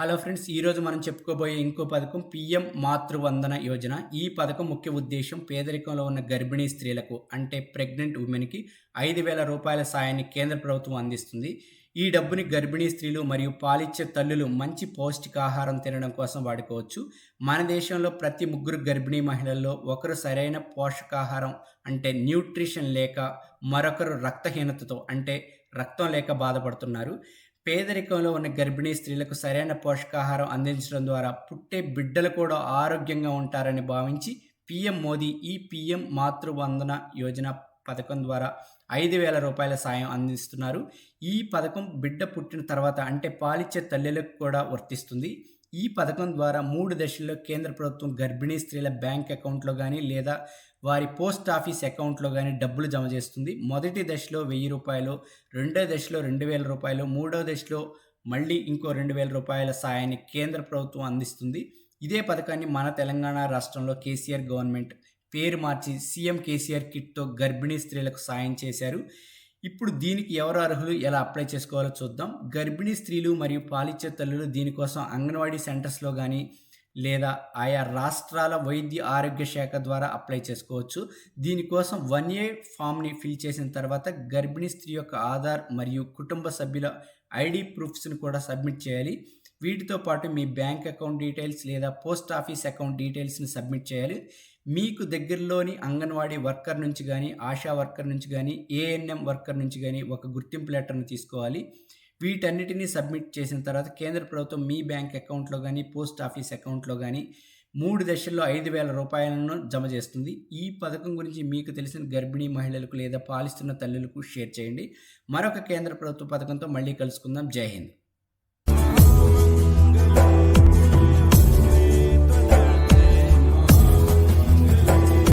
Hello friends ఈరోజు మనం చెప్పుకోబోయే ఇంకో పథకం పిఎం మాతృవందన యోజన. ఈ పథకం ముఖ్య ఉద్దేశం పేదరికంలో ఉన్న గర్భిణీ స్త్రీలకు అంటే ప్రెగ్నెంట్ ఉమెన్కి ఐదు వేల రూపాయల సాయాన్ని కేంద్ర ప్రభుత్వం అందిస్తుంది. ఈ డబ్బుని గర్భిణీ స్త్రీలు మరియు పాలిచ్చే తల్లులు మంచి పౌష్టికాహారం తినడం కోసం వాడుకోవచ్చు. మన దేశంలో ప్రతి ముగ్గురు గర్భిణీ మహిళల్లో ఒకరు సరైన పోషకాహారం అంటే న్యూట్రిషన్ లేక మరొకరు రక్తహీనతతో అంటే రక్తం లేక బాధపడుతున్నారు. పేదరికంలో ఉన్న గర్భిణీ స్త్రీలకు సరైన పోషకాహారం అందించడం ద్వారా పుట్టే బిడ్డలు కూడా ఆరోగ్యంగా ఉంటారని భావించి పిఎం మోదీ ఈ పిఎం మాతృవందన యోజన పథకం ద్వారా ఐదు వేల రూపాయల సాయం అందిస్తున్నారు. ఈ పథకం బిడ్డ పుట్టిన తర్వాత అంటే పాలిచ్చే తల్లులకు కూడా వర్తిస్తుంది. ఈ పథకం ద్వారా మూడు దశల్లో కేంద్ర ప్రభుత్వం గర్భిణీ స్త్రీల బ్యాంక్ అకౌంట్లో కానీ లేదా వారి పోస్ట్ ఆఫీస్ అకౌంట్లో కానీ డబ్బులు జమ చేస్తుంది. మొదటి దశలో వెయ్యి రూపాయలు రెండో దశలో రెండు వేల రూపాయలు మూడో దశలో మళ్ళీ ఇంకో రెండు వేల రూపాయల సాయాన్ని కేంద్ర ప్రభుత్వం అందిస్తుంది. ఇదే పథకాన్ని మన తెలంగాణ రాష్ట్రంలో కేసీఆర్ గవర్నమెంట్ పేరు మార్చి సీఎం కేసీఆర్ కిట్తో గర్భిణీ స్త్రీలకు సాయం చేశారు. ఇప్పుడు దీనికి ఎవరు అర్హులు ఎలా అప్లై చేసుకోవాలో చూద్దాం. గర్భిణీ స్త్రీలు మరియు పాలిచ్చే తల్లులు దీనికోసం అంగన్వాడీ సెంటర్స్లో కానీ లేదా ఆయా రాష్ట్రాల వైద్య ఆరోగ్య శాఖ ద్వారా అప్లై చేసుకోవచ్చు. దీనికోసం వన్ ఏ ఫామ్ని ఫిల్ చేసిన తర్వాత గర్భిణీ స్త్రీ యొక్క ఆధార్ మరియు కుటుంబ సభ్యుల ఐడి ప్రూఫ్స్ని కూడా సబ్మిట్ చేయాలి. వీటితో పాటు మీ బ్యాంక్ అకౌంట్ డీటెయిల్స్ లేదా పోస్ట్ ఆఫీస్ అకౌంట్ డీటెయిల్స్ని సబ్మిట్ చేయాలి. మీకు దగ్గరలోని అంగన్వాడీ వర్కర్ నుంచి కానీ ఆశా వర్కర్ నుంచి కానీ ఏఎన్ఎం వర్కర్ నుంచి కానీ ఒక గుర్తింపు లెటర్ను తీసుకోవాలి. వీటన్నిటినీ సబ్మిట్ చేసిన తర్వాత కేంద్ర ప్రభుత్వం మీ బ్యాంక్ అకౌంట్లో కానీ పోస్ట్ ఆఫీస్ అకౌంట్లో కానీ మూడు దశల్లో ఐదు వేల రూపాయలను జమ చేస్తుంది. ఈ పథకం గురించి మీకు తెలిసిన గర్భిణీ మహిళలకు లేదా పాలిస్తున్న తల్లులకు షేర్ చేయండి. మరొక కేంద్ర ప్రభుత్వ పథకంతో మళ్ళీ కలుసుకుందాం. జై హింద్.